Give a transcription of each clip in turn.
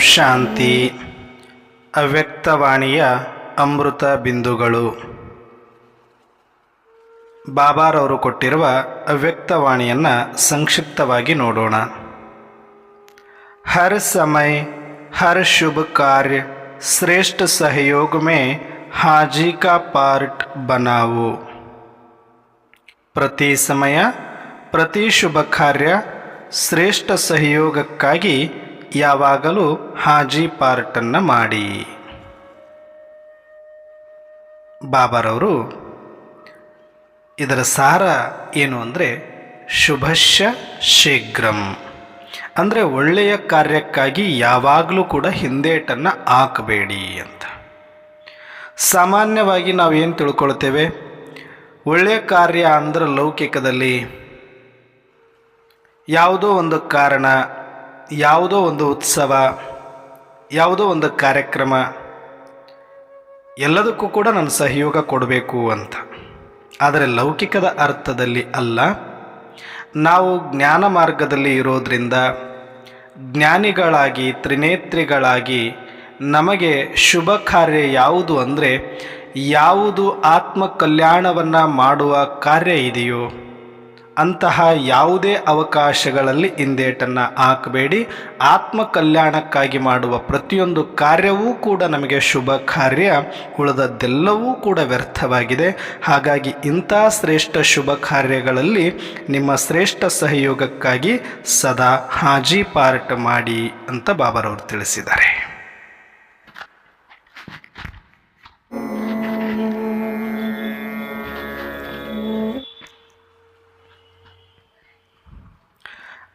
ಶಾಂತಿ, ಅವ್ಯಕ್ತವಾಣಿಯ ಅಮೃತ ಬಿಂದುಗಳು. ಬಾಬಾರವರು ಕೊಟ್ಟಿರುವ ಅವ್ಯಕ್ತವಾಣಿಯನ್ನು ಸಂಕ್ಷಿಪ್ತವಾಗಿ ನೋಡೋಣ. ಹರ್ ಸಮಯ, ಹರ್ ಶುಭ ಕಾರ್ಯ, ಶ್ರೇಷ್ಠ ಸಹಯೋಗ ಮೇ ಹಾಜಿ ಕಾ ಪಾರ್ಟ್ ಬನಾವು. ಪ್ರತಿ ಸಮಯ, ಪ್ರತಿ ಶುಭ ಕಾರ್ಯ, ಶ್ರೇಷ್ಠ ಸಹಯೋಗಕ್ಕಾಗಿ ಯಾವಾಗಲೂ ಹಾಜಿ ಪಾರ್ಟನ್ನು ಮಾಡಿ. ಬಾಬಾರವರು, ಇದರ ಸಾರ ಏನು ಅಂದರೆ ಶುಭಶ ಶೀಘ್ರಂ. ಅಂದರೆ ಒಳ್ಳೆಯ ಕಾರ್ಯಕ್ಕಾಗಿ ಯಾವಾಗಲೂ ಕೂಡ ಹಿಂದೇಟನ್ನು ಹಾಕಬೇಡಿ ಅಂತ. ಸಾಮಾನ್ಯವಾಗಿ ನಾವೇನು ತಿಳ್ಕೊಳ್ತೇವೆ? ಒಳ್ಳೆಯ ಕಾರ್ಯ ಅಂದ್ರೆ ಲೌಕಿಕದಲ್ಲಿ ಯಾವುದೋ ಒಂದು ಕಾರಣ ಯಾವುದೋ ಒಂದು ಉತ್ಸವ, ಯಾವುದೋ ಒಂದು ಕಾರ್ಯಕ್ರಮ, ಎಲ್ಲದಕ್ಕೂ ಕೂಡ ನಾನು ಸಹಯೋಗ ಕೊಡಬೇಕು ಅಂತ. ಆದರೆ ಲೌಕಿಕದ ಅರ್ಥದಲ್ಲಿ ಅಲ್ಲ. ನಾವು ಜ್ಞಾನ ಮಾರ್ಗದಲ್ಲಿ ಇರೋದರಿಂದ ಜ್ಞಾನಿಗಳಾಗಿ, ತ್ರಿನೇತ್ರಿಗಳಾಗಿ ನಮಗೆ ಶುಭ ಕಾರ್ಯ ಯಾವುದು ಅಂದರೆ, ಯಾವುದು ಆತ್ಮ ಕಲ್ಯಾಣವನ್ನು ಮಾಡುವ ಕಾರ್ಯ ಇದೆಯೋ ಅಂತಹ ಯಾವುದೇ ಅವಕಾಶಗಳಲ್ಲಿ ಹಿಂದೇಟನ್ನು ಹಾಕಬೇಡಿ. ಆತ್ಮ ಕಲ್ಯಾಣಕ್ಕಾಗಿ ಮಾಡುವ ಪ್ರತಿಯೊಂದು ಕಾರ್ಯವೂ ಕೂಡ ನಮಗೆ ಶುಭ ಕಾರ್ಯ. ಉಳಿದದ್ದೆಲ್ಲವೂ ಕೂಡ ವ್ಯರ್ಥವಾಗಿದೆ. ಹಾಗಾಗಿ ಇಂಥ ಶ್ರೇಷ್ಠ ಶುಭ ಕಾರ್ಯಗಳಲ್ಲಿ ನಿಮ್ಮ ಶ್ರೇಷ್ಠ ಸಹಯೋಗಕ್ಕಾಗಿ ಸದಾ ಹಾಜಿ ಪಾರ್ಟ್ ಮಾಡಿ ಅಂತ ಬಾಬಾರವರು ತಿಳಿಸಿದ್ದಾರೆ.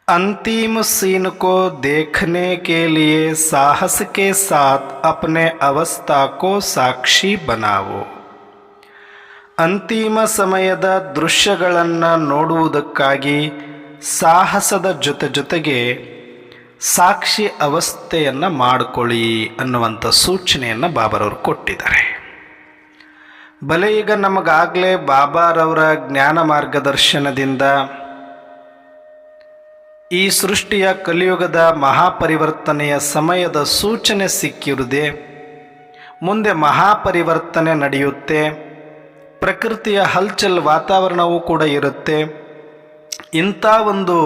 अंतिम सीन को देखने के लिए साहस के साथ अपने अवस्था को साक्षी बनाओ ಅಂತಿಮ ಸಮಯದ ದೃಶ್ಯಗಳನ್ನು ನೋಡುವುದಕ್ಕಾಗಿ ಸಾಹಸದ ಜೊತೆ ಜೊತೆಗೆ ಸಾಕ್ಷಿ ಅವಸ್ಥೆಯನ್ನು ಮಾಡಿಕೊಳ್ಳಿ ಅನ್ನುವಂಥ ಸೂಚನೆಯನ್ನು ಬಾಬಾರವರು ಕೊಟ್ಟಿದ್ದಾರೆ ಬಲೆ ಈಗ ನಮಗಾಗಲೇ ಬಾಬಾರವರ ಜ್ಞಾನ ಮಾರ್ಗದರ್ಶನದಿಂದ ಈ ಸೃಷ್ಟಿಯ ಕಲಿಯುಗದ ಮಹಾಪರಿವರ್ತನೆಯ ಸಮಯದ ಸೂಚನೆ ಸಿಕ್ಕಿರುವುದೇ ಮುಂದೆ ಮಹಾಪರಿವರ್ತನೆ ನಡೆಯುತ್ತೆ, ಪ್ರಕೃತಿಯ ಹಲ್ಚಲ್ ವಾತಾವರಣವೂ ಕೂಡ ಇರುತ್ತೆ. ಇಂಥ ಒಂದು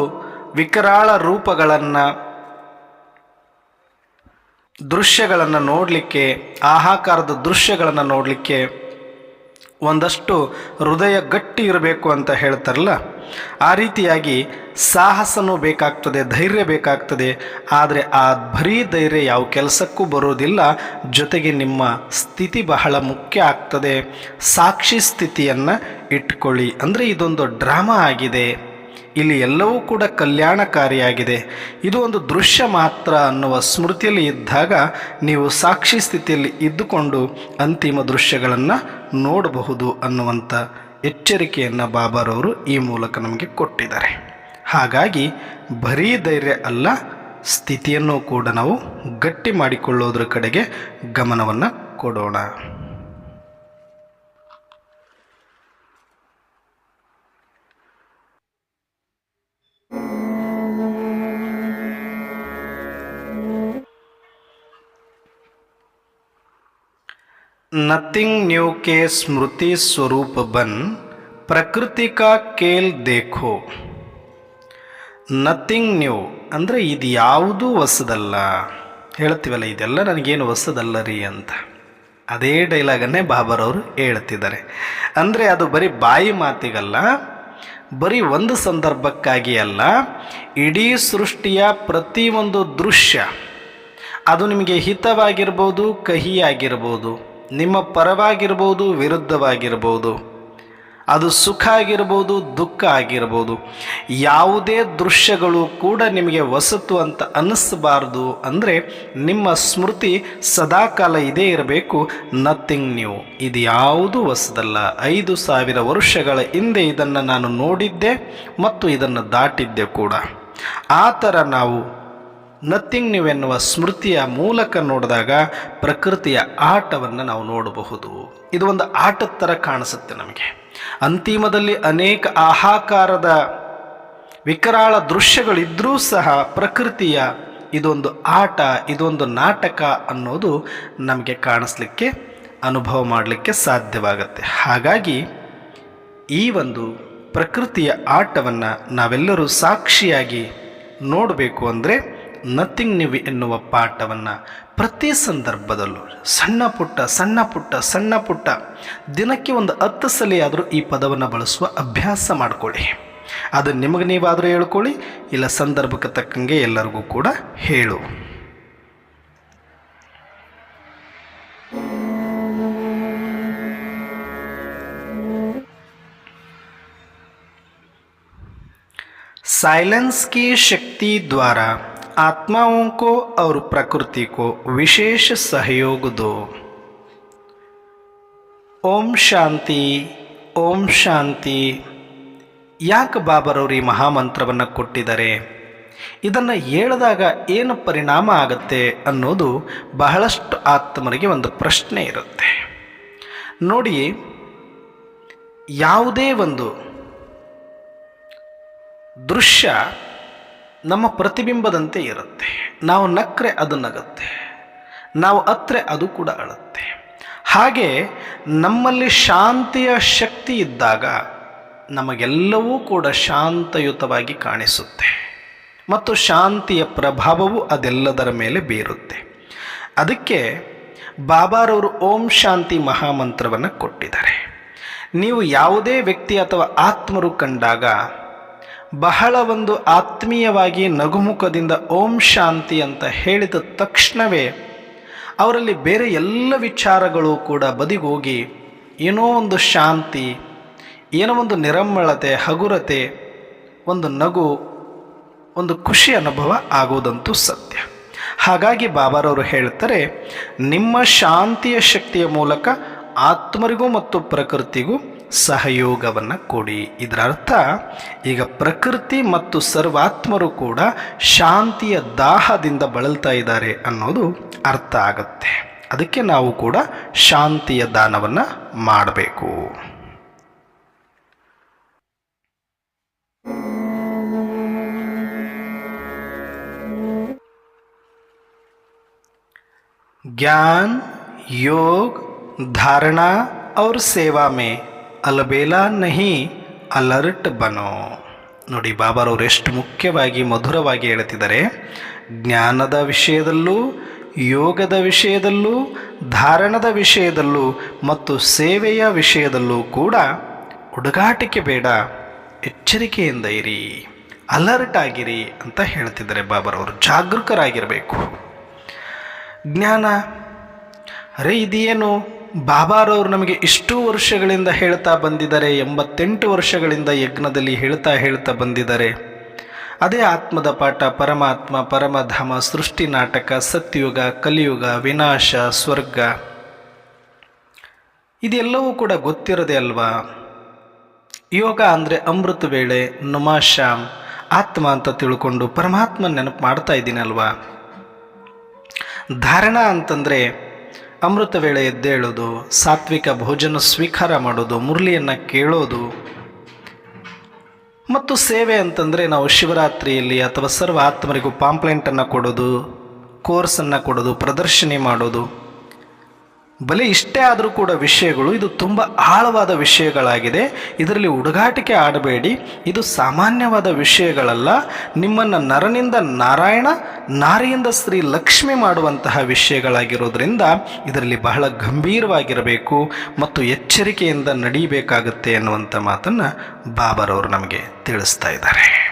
ವಿಕರಾಳ ರೂಪಗಳನ್ನು, ದೃಶ್ಯಗಳನ್ನು ನೋಡಲಿಕ್ಕೆ, ಆಹಾಕಾರದ ದೃಶ್ಯಗಳನ್ನು ನೋಡಲಿಕ್ಕೆ ಒಂದಷ್ಟು ಹೃದಯ ಗಟ್ಟಿ ಇರಬೇಕು ಅಂತ ಹೇಳ್ತಾರಲ್ಲ, ಆ ರೀತಿಯಾಗಿ ಸಾಹಸನೂ ಬೇಕಾಗ್ತದೆ, ಧೈರ್ಯ ಬೇಕಾಗ್ತದೆ, ಆದರೆ ಆ ಬರೀ ಧೈರ್ಯ ಯಾವ ಕೆಲಸಕ್ಕೂ ಬರೋದಿಲ್ಲ, ಜೊತೆಗೆ ನಿಮ್ಮ ಸ್ಥಿತಿ ಬಹಳ ಮುಖ್ಯ ಆಗ್ತದೆ. ಸಾಕ್ಷಿ ಸ್ಥಿತಿಯನ್ನು ಇಟ್ಕೊಳ್ಳಿ. ಅಂದರೆ ಇದೊಂದು ಡ್ರಾಮಾ ಆಗಿದೆ. ಇಲ್ಲಿ ಎಲ್ಲವೂ ಕೂಡ ಕಲ್ಯಾಣಕಾರಿಯಾಗಿದೆ. ಇದು ಒಂದು ದೃಶ್ಯ ಮಾತ್ರ ಅನ್ನುವ ಸ್ಮೃತಿಯಲ್ಲಿ ಇದ್ದಾಗ ನೀವು ಸಾಕ್ಷಿ ಸ್ಥಿತಿಯಲ್ಲಿ ಇದ್ದುಕೊಂಡು ಅಂತಿಮ ದೃಶ್ಯಗಳನ್ನು ನೋಡಬಹುದು ಅನ್ನುವಂಥ ಎಚ್ಚರಿಕೆಯನ್ನು ಬಾಬಾರವರು ಈ ಮೂಲಕ ನಮಗೆ ಕೊಟ್ಟಿದ್ದಾರೆ. ಹಾಗಾಗಿ ಬರೀ ಧೈರ್ಯ ಅಲ್ಲ, ಸ್ಥಿತಿಯನ್ನು ಕೂಡ ನಾವು ಗಟ್ಟಿ ಮಾಡಿಕೊಳ್ಳೋದ್ರ ಕಡೆಗೆ ಗಮನವನ್ನು ಕೊಡೋಣ. नथिंग न्यू के स्मृति स्वरूप बन ಪ್ರಕೃತಿ ಕಾ ಕೇಲ್ ದೇಖೋ ನಥಿಂಗ್ ನ್ಯೂ ಅಂದರೆ ಇದು ಯಾವುದೂ ಹೊಸದಲ್ಲ ಹೇಳ್ತೀವಲ್ಲ ಇದೆಲ್ಲ ನನಗೇನು ಹೊಸದಲ್ಲ ರೀ ಅಂತ ಅದೇ ಡೈಲಾಗನ್ನೇ ಬಾಬರವರು ಹೇಳ್ತಿದ್ದಾರೆ ಅಂದರೆ ಅದು ಬರೀ ಬಾಯಿ ಮಾತಿಗಲ್ಲ ಬರೀ ಒಂದು ಸಂದರ್ಭಕ್ಕಾಗಿ ಅಲ್ಲ ಇಡೀ ಸೃಷ್ಟಿಯ ಪ್ರತಿಯೊಂದು ದೃಶ್ಯ ಅದು ನಿಮಗೆ ಹಿತವಾಗಿರ್ಬೋದು ಕಹಿಯಾಗಿರ್ಬೋದು ನಿಮ್ಮ ಪರವಾಗಿರ್ಬೋದು ವಿರುದ್ಧವಾಗಿರ್ಬೋದು ಅದು ಸುಖ ಆಗಿರ್ಬೋದು ದುಃಖ ಆಗಿರ್ಬೋದು ಯಾವುದೇ ದೃಶ್ಯಗಳು ಕೂಡ ನಿಮಗೆ ಹೊಸತು ಅಂತ ಅನ್ನಿಸ್ಬಾರ್ದು ಅಂದರೆ ನಿಮ್ಮ ಸ್ಮೃತಿ ಸದಾಕಾಲ ಇದೇ ಇರಬೇಕು. ನಥಿಂಗ್ ನ್ಯೂ ಇದು ಯಾವುದೂ ಹೊಸದಲ್ಲ ಐದು ಸಾವಿರ ವರ್ಷಗಳ ಹಿಂದೆ ಇದನ್ನು ನಾನು ನೋಡಿದ್ದೆ ಮತ್ತು ಇದನ್ನು ದಾಟಿದ್ದೆ ಕೂಡ. ಆ ಥರ ನಾವು ನಥಿಂಗ್ ನೀವು ಎನ್ನುವ ಸ್ಮೃತಿಯ ಮೂಲಕ ನೋಡಿದಾಗ ಪ್ರಕೃತಿಯ ಆಟವನ್ನು ನಾವು ನೋಡಬಹುದು. ಇದು ಒಂದು ಆಟದ ಥರ ಕಾಣಿಸುತ್ತೆ ನಮಗೆ. ಅಂತಿಮದಲ್ಲಿ ಅನೇಕ ಆಹಾಕಾರದ ವಿಕರಾಳ ದೃಶ್ಯಗಳಿದ್ದರೂ ಸಹ ಪ್ರಕೃತಿಯ ಇದೊಂದು ಆಟ, ಇದೊಂದು ನಾಟಕ ಅನ್ನೋದು ನಮಗೆ ಕಾಣಿಸ್ಲಿಕ್ಕೆ, ಅನುಭವ ಮಾಡಲಿಕ್ಕೆ ಸಾಧ್ಯವಾಗುತ್ತೆ. ಹಾಗಾಗಿ ಈ ಒಂದು ಪ್ರಕೃತಿಯ ಆಟವನ್ನು ನಾವೆಲ್ಲರೂ ಸಾಕ್ಷಿಯಾಗಿ ನೋಡಬೇಕು ಅಂದರೆ ನಥಿಂಗ್ ನ್ಯೂ ಎನ್ನುವ ಪಾಠವನ್ನು ಪ್ರತಿ ಸಂದರ್ಭದಲ್ಲೂ ಸಣ್ಣ ಪುಟ್ಟ ಸಣ್ಣ ಪುಟ್ಟ ಸಣ್ಣ ಪುಟ್ಟ ದಿನಕ್ಕೆ ಒಂದು ಹತ್ತು ಸಲ ಆದರೂ ಈ ಪದವನ್ನು ಬಳಸುವ ಅಭ್ಯಾಸ ಮಾಡಿಕೊಳ್ಳಿ ಅದು ನಿಮಗೆ ನೀವಾದರೂ ಹೇಳ್ಕೊಳ್ಳಿ ಇಲ್ಲ ಸಂದರ್ಭಕ್ಕೆ ತಕ್ಕಂಗೆ ಎಲ್ಲರಿಗೂ ಕೂಡ ಹೇಳು साइलेंस की शक्ति द्वारा आत्माओं को और प्रकृति को विशेष सहयोग दो ಓಂ ಶಾಂತಿ ಓಂ ಶಾಂತಿ ಯಾಕೆ ಬಾಬರವರು ಈ ಮಹಾಮಂತ್ರವನ್ನು ಕೊಟ್ಟಿದ್ದಾರೆ ಇದನ್ನು ಹೇಳಿದಾಗ ಏನು ಪರಿಣಾಮ ಆಗುತ್ತೆ ಅನ್ನೋದು ಬಹಳಷ್ಟು ಆತ್ಮರಿಗೆ ಒಂದು ಪ್ರಶ್ನೆ ಇರುತ್ತೆ ನೋಡಿ ಯಾವುದೇ ಒಂದು ದೃಶ್ಯ ನಮ್ಮ ಪ್ರತಿಬಿಂಬದಂತೆ ಇರುತ್ತೆ. ನಾವು ನಕ್ರೆ ಅದು ನಗುತ್ತೆ. ನಾವು ಅತ್ರೆ ಅದು ಕೂಡ ಅಳುತ್ತೆ. ಹಾಗೆ ನಮ್ಮಲ್ಲಿ ಶಾಂತಿಯ ಶಕ್ತಿ ಇದ್ದಾಗ ನಮಗೆಲ್ಲವೂ ಕೂಡ ಶಾಂತಯುತವಾಗಿ ಕಾಣಿಸುತ್ತೆ. ಮತ್ತು ಶಾಂತಿಯ ಪ್ರಭಾವವು ಅದೆಲ್ಲದರ ಮೇಲೆ ಬೀರುತ್ತೆ. ಅದಕ್ಕೆ ಬಾಬಾರವರು ಓಂ ಶಾಂತಿ ಮಹಾಮಂತ್ರವನ್ನು ಕೊಟ್ಟಿದ್ದಾರೆ. ನೀವು ಯಾವುದೇ ವ್ಯಕ್ತಿ ಅಥವಾ ಆತ್ಮರು ಕಂಡಾಗ ಬಹಳ ಒಂದು ಆತ್ಮೀಯವಾಗಿ ನಗುಮುಖದಿಂದ ಓಂ ಶಾಂತಿ ಅಂತ ಹೇಳಿದ ತಕ್ಷಣವೇ ಅವರಲ್ಲಿ ಬೇರೆ ಎಲ್ಲ ವಿಚಾರಗಳು ಕೂಡ ಬದಿಗೋಗಿ ಏನೋ ಒಂದು ಶಾಂತಿ, ಏನೋ ಒಂದು ನಿರಮ್ಮಳತೆ ಹಗುರತೆ, ಒಂದು ನಗು, ಒಂದು ಖುಷಿ ಅನುಭವ ಆಗುವುದಂತೂ ಸತ್ಯ. ಹಾಗಾಗಿ ಬಾಬಾರವರು ಹೇಳ್ತಾರೆ, ನಿಮ್ಮ ಶಾಂತಿಯ ಶಕ್ತಿಯ ಮೂಲಕ ಆತ್ಮರಿಗೂ ಮತ್ತು ಪ್ರಕೃತಿಗೂ ಸಹಯೋಗವನ್ನು ಕೊಡಿ ಇದರ ಅರ್ಥ ಈಗ ಪ್ರಕೃತಿ ಮತ್ತು ಸರ್ವಾತ್ಮರು ಕೂಡ ಶಾಂತಿಯ ದಾಹದಿಂದ ಬಳಲ್ತಾ ಇದ್ದಾರೆ ಅನ್ನೋದು ಅರ್ಥ ಆಗುತ್ತೆ ಅದಕ್ಕೆ ನಾವು ಕೂಡ ಶಾಂತಿಯ ದಾನವನ್ನು ಮಾಡಬೇಕು ज्ञान योग धारणा और सेवा में ಅಲಬೇಲಾ ನಹಿ ಅಲರ್ಟ್ ಬನೋ. ನೋಡಿ, ಬಾಬಾರವರು ಎಷ್ಟು ಮುಖ್ಯವಾಗಿ, ಮಧುರವಾಗಿ ಹೇಳ್ತಿದ್ದಾರೆ. ಜ್ಞಾನದ ವಿಷಯದಲ್ಲೂ, ಯೋಗದ ವಿಷಯದಲ್ಲೂ, ಧಾರಣದ ವಿಷಯದಲ್ಲೂ ಮತ್ತು ಸೇವೆಯ ವಿಷಯದಲ್ಲೂ ಕೂಡ ಹುಡುಗಾಟಿಕೆ ಬೇಡ. ಎಚ್ಚರಿಕೆಯಿಂದ ಇರಿ. ಅಲರ್ಟ್ ಆಗಿರಿ ಅಂತ ಹೇಳ್ತಿದ್ದಾರೆ ಬಾಬಾರವರು. ಜಾಗೃತರಾಗಿರಬೇಕು ಜ್ಞಾನ, ಅರೆ, ಇದೇನು? ಬಾಬಾರವರು ನಮಗೆ ಇಷ್ಟು ವರ್ಷಗಳಿಂದ ಹೇಳ್ತಾ ಬಂದಿದ್ದಾರೆ, ಎಂಬತ್ತೆಂಟು ವರ್ಷಗಳಿಂದ ಯಜ್ಞದಲ್ಲಿ ಹೇಳ್ತಾ ಹೇಳ್ತಾ ಬಂದಿದ್ದಾರೆ. ಅದೇ ಆತ್ಮದ ಪಾಠ, ಪರಮಾತ್ಮ, ಪರಮಧಾಮ, ಸೃಷ್ಟಿ ನಾಟಕ, ಸತ್ಯುಗ, ಕಲಿಯುಗ, ವಿನಾಶ, ಸ್ವರ್ಗ. ಇದೆಲ್ಲವೂ ಕೂಡ ಗೊತ್ತಿರದೆ ಅಲ್ವಾ? ಯೋಗ ಅಂದರೆ ಅಮೃತ ವೇಳೆ ನುಮಾಶಾಮ್ ಆತ್ಮ ಅಂತ ತಿಳ್ಕೊಂಡು ಪರಮಾತ್ಮ ನೆನಪು ಮಾಡ್ತಾ ಇದ್ದೀನಲ್ವಾ ಧಾರಣ ಅಂತಂದರೆ ಅಮೃತ ವೇಳೆ ಎದ್ದೇಳೋದು, ಸಾತ್ವಿಕ ಭೋಜನ ಸ್ವೀಕಾರ ಮಾಡೋದು, ಮುರಳಿಯನ್ನು ಕೇಳೋದು. ಮತ್ತು ಸೇವೆ ಅಂತಂದರೆ ನಾವು ಶಿವರಾತ್ರಿಯಲ್ಲಿ ಅಥವಾ ಸರ್ವ ಆತ್ಮರಿಗೂ ಪಾಂಪ್ಲೆಂಟನ್ನು ಕೊಡೋದು ಕೋರ್ಸನ್ನು ಕೊಡೋದು, ಪ್ರದರ್ಶನ ಮಾಡೋದು. ಬಲೆ ಇಷ್ಟೇ ಆದರೂ ಕೂಡ ವಿಷಯಗಳು ಇದು ತುಂಬ ಆಳವಾದ ವಿಷಯಗಳಾಗಿದೆ. ಇದರಲ್ಲಿ ಹುಡುಗಾಟಿಕೆ ಆಡಬೇಡಿ. ಇದು ಸಾಮಾನ್ಯವಾದ ವಿಷಯಗಳಲ್ಲ. ನಿಮ್ಮನ್ನು ನರನಿಂದ ನಾರಾಯಣ, ನಾರಿಯಿಂದ ಶ್ರೀ ಲಕ್ಷ್ಮಿ ಮಾಡುವಂತಹ ವಿಷಯಗಳಾಗಿರೋದ್ರಿಂದ ಇದರಲ್ಲಿ ಬಹಳ ಗಂಭೀರವಾಗಿರಬೇಕು ಮತ್ತು ಎಚ್ಚರಿಕೆಯಿಂದ ನಡೀಬೇಕಾಗುತ್ತೆ ಅನ್ನುವಂಥ ಮಾತನ್ನು ಬಾಬರವರು ನಮಗೆ ತಿಳಿಸ್ತಾ ಇದ್ದಾರೆ.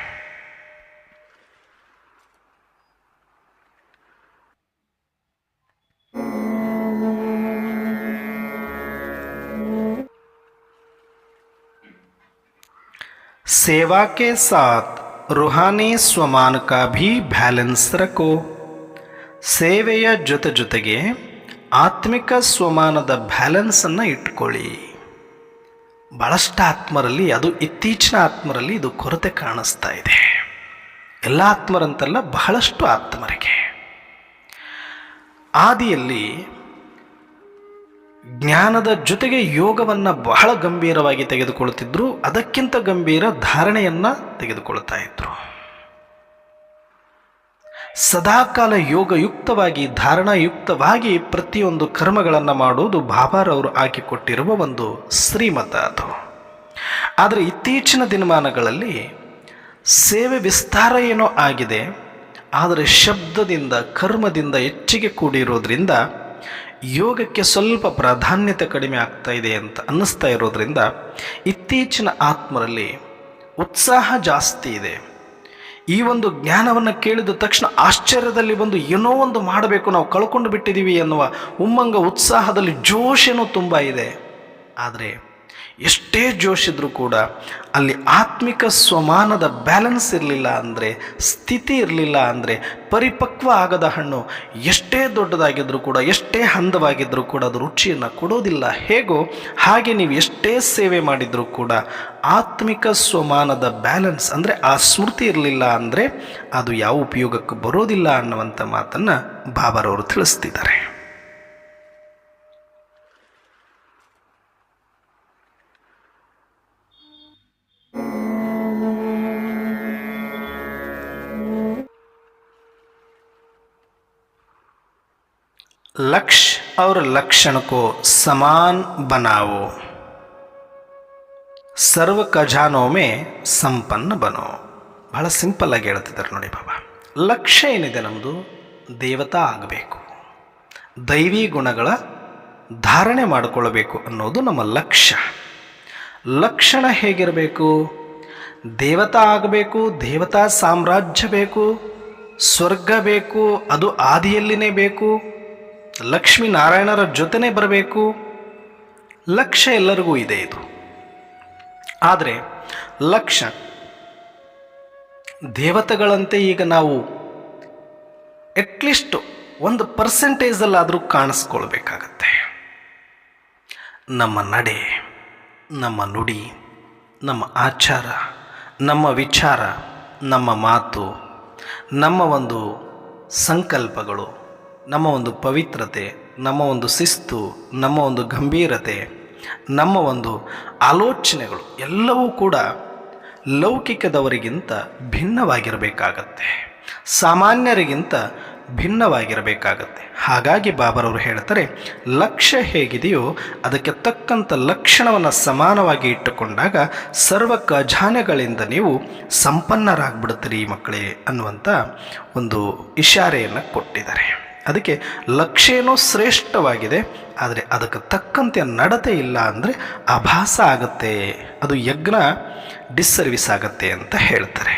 सेवा के साथ रूहानी स्वमान का भी ಬ್ಯಾಲೆನ್ಸ್ ರಖೋ ಸೇವೆಯ ಜೊತೆ ಜೊತೆಗೆ ಆತ್ಮಿಕ ಸ್ವಮಾನದ ಬ್ಯಾಲೆನ್ಸನ್ನು ಇಟ್ಕೊಳ್ಳಿ ಭಾಳಷ್ಟು ಆತ್ಮರಲ್ಲಿ ಅದು ಇತ್ತೀಚಿನ ಆತ್ಮರಲ್ಲಿ ಇದು ಕೊರತೆ ಕಾಣಿಸ್ತಾ ಇದೆ ಎಲ್ಲ ಆತ್ಮರಂತಲ್ಲ ಬಹಳಷ್ಟು ಆತ್ಮರಿಗೆ ಆದಿಯಲ್ಲಿ ಜ್ಞಾನದ ಜೊತೆಗೆ ಯೋಗವನ್ನು ಬಹಳ ಗಂಭೀರವಾಗಿ ತೆಗೆದುಕೊಳ್ಳುತ್ತಿದ್ದರು ಅದಕ್ಕಿಂತ ಗಂಭೀರ ಧಾರಣೆಯನ್ನು ತೆಗೆದುಕೊಳ್ತಾ ಇದ್ರು. ಸದಾಕಾಲ ಯೋಗಯುಕ್ತವಾಗಿ, ಧಾರಣಾಯುಕ್ತವಾಗಿ ಪ್ರತಿಯೊಂದು ಕರ್ಮಗಳನ್ನು ಮಾಡುವುದು ಬಾಬಾರವರು ಹಾಕಿಕೊಟ್ಟಿರುವ ಒಂದು ಶ್ರೀಮತ ಅದು. ಆದರೆ ಇತ್ತೀಚಿನ ದಿನಮಾನಗಳಲ್ಲಿ ಸೇವೆ ವಿಸ್ತಾರ ಏನೋ ಆಗಿದೆ. ಆದರೆ ಶಬ್ದದಿಂದ, ಕರ್ಮದಿಂದ ಹೆಚ್ಚಿಗೆ ಕೂಡಿರೋದ್ರಿಂದ ಯೋಗಕ್ಕೆ ಸ್ವಲ್ಪ ಪ್ರಾಧಾನ್ಯತೆ ಕಡಿಮೆ ಆಗ್ತಾ ಇದೆ ಅಂತ ಅನ್ನಿಸ್ತಾ ಇರೋದ್ರಿಂದ ಇತ್ತೀಚಿನ ಆತ್ಮರಲ್ಲಿ ಉತ್ಸಾಹ ಜಾಸ್ತಿ ಇದೆ. ಈ ಒಂದು ಜ್ಞಾನವನ್ನು ಕೇಳಿದ ತಕ್ಷಣ ಆಶ್ಚರ್ಯದಲ್ಲಿ ಬಂದು ಏನೋ ಒಂದು ಮಾಡಬೇಕು ನಾವು ಕಳ್ಕೊಂಡು ಬಿಟ್ಟಿದ್ದೀವಿ ಎನ್ನುವ ಉಮ್ಮಂಗ ಉತ್ಸಾಹದಲ್ಲಿ ಜೋಶೇನೂ ತುಂಬ ಇದೆ. ಆದರೆ ಎಷ್ಟೇ ಜೋಶಿದ್ರೂ ಕೂಡ ಅಲ್ಲಿ ಆತ್ಮಿಕ ಸ್ವಮಾನದ ಬ್ಯಾಲೆನ್ಸ್ ಇರಲಿಲ್ಲ ಅಂದರೆ, ಸ್ಥಿತಿ ಇರಲಿಲ್ಲ ಅಂದರೆ, ಪರಿಪಕ್ವ ಆಗದ ಹಣ್ಣು ಎಷ್ಟೇ ದೊಡ್ಡದಾಗಿದ್ದರೂ ಕೂಡ, ಎಷ್ಟೇ ಹಂದವಾಗಿದ್ದರೂ ಕೂಡ ಅದು ರುಚಿಯನ್ನು ಕೊಡೋದಿಲ್ಲ. ಹೇಗೋ ಹಾಗೆ ನೀವು ಎಷ್ಟೇ ಸೇವೆ ಮಾಡಿದರೂ ಕೂಡ ಆತ್ಮಿಕ ಸ್ವಮಾನದ ಬ್ಯಾಲೆನ್ಸ್ ಅಂದರೆ ಆ ಸ್ಮೃತಿ ಇರಲಿಲ್ಲ ಅಂದರೆ ಅದು ಯಾವ ಉಪಯೋಗಕ್ಕೂ ಬರೋದಿಲ್ಲ ಅನ್ನುವಂಥ ಮಾತನ್ನು ಬಾಬರವರು ತಿಳಿಸ್ತಿದ್ದಾರೆ. लक्ष्य और लक्षण को समान बनाओ ಸರ್ವ ಖಜಾನೋ ಮೇ ಸಂಪನ್ನ ಬನೋ ಬಹಳ ಸಿಂಪಲ್ ಆಗಿ ಹೇಳ್ತಿದ್ದಾರೆ ನೋಡಿ ಬಾಬಾ ಲಕ್ಷ್ಯ ಏನಿದೆ ನಮ್ಮದು ದೇವತಾ ಆಗಬೇಕು ದೈವಿ ಗುಣಗಳ ಧಾರಣೆ ಮಾಡಿಕೊಳ್ಳಬೇಕು ಅನ್ನೋದು ನಮ್ಮ ಲಕ್ಷ್ಯ ಲಕ್ಷಣ ಹೇಗಿರಬೇಕು ದೇವತಾ ಆಗಬೇಕು ದೇವತಾ ಸಾಮ್ರಾಜ್ಯ ಬೇಕು ಸ್ವರ್ಗ ಬೇಕು ಅದು ಆದಿಯಲ್ಲಿನೇ ಬೇಕು ಲಕ್ಷ್ಮೀ ನಾರಾಯಣರ ಜೊತೆನೇ ಬರಬೇಕು. ಲಕ್ಷ್ಯ ಎಲ್ಲರಿಗೂ ಇದೆ ಇದು. ಆದರೆ ಲಕ್ಷ್ಯ ದೇವತೆಗಳಂತೆ ಈಗ ನಾವು ಅಟ್ಲೀಸ್ಟ್ ಒಂದು ಪರ್ಸೆಂಟೇಜಲ್ಲಾದರೂ ಕಾಣಿಸ್ಕೊಳ್ಬೇಕಾಗತ್ತೆ. ನಮ್ಮ ನಡೆ, ನಮ್ಮ ನುಡಿ, ನಮ್ಮ ಆಚಾರ, ನಮ್ಮ ವಿಚಾರ, ನಮ್ಮ ಮಾತು, ನಮ್ಮ ಒಂದು ಸಂಕಲ್ಪಗಳು ನಮ್ಮ ಒಂದು ಪವಿತ್ರತೆ, ನಮ್ಮ ಒಂದು ಶಿಸ್ತು, ನಮ್ಮ ಒಂದು ಗಂಭೀರತೆ, ನಮ್ಮ ಒಂದು ಆಲೋಚನೆಗಳು ಎಲ್ಲವೂ ಕೂಡ ಲೌಕಿಕದವರಿಗಿಂತ ಭಿನ್ನವಾಗಿರಬೇಕಾಗತ್ತೆ. ಸಾಮಾನ್ಯರಿಗಿಂತ ಭಿನ್ನವಾಗಿರಬೇಕಾಗತ್ತೆ. ಹಾಗಾಗಿ ಬಾಬರವರು ಹೇಳ್ತಾರೆ, ಲಕ್ಷ್ಯ ಹೇಗಿದೆಯೋ ಅದಕ್ಕೆ ತಕ್ಕಂಥ ಲಕ್ಷಣವನ್ನು ಸಮಾನವಾಗಿ ಇಟ್ಟುಕೊಂಡಾಗ ಸರ್ವ ಖಜಾನೆಗಳಿಂದ ನೀವು ಸಂಪನ್ನರಾಗ್ಬಿಡ್ತೀರಿ ಮಕ್ಕಳೇ ಅನ್ನುವಂಥ ಒಂದು ಇಶಾರೆಯನ್ನು ಕೊಟ್ಟಿದ್ದಾರೆ. ಅದಕ್ಕೆ ಲಕ್ಷ್ಯನೂ ಶ್ರೇಷ್ಠವಾಗಿದೆ, ಆದರೆ ಅದಕ್ಕೆ ತಕ್ಕಂತೆ ನಡತೆ ಇಲ್ಲ ಅಂದರೆ ಅಭಾಸ ಆಗುತ್ತೆ. ಅದು ಯಜ್ಞ ಡಿಸ್ಸರ್ವಿಸ್ ಆಗುತ್ತೆ ಅಂತ ಹೇಳ್ತಾರೆ.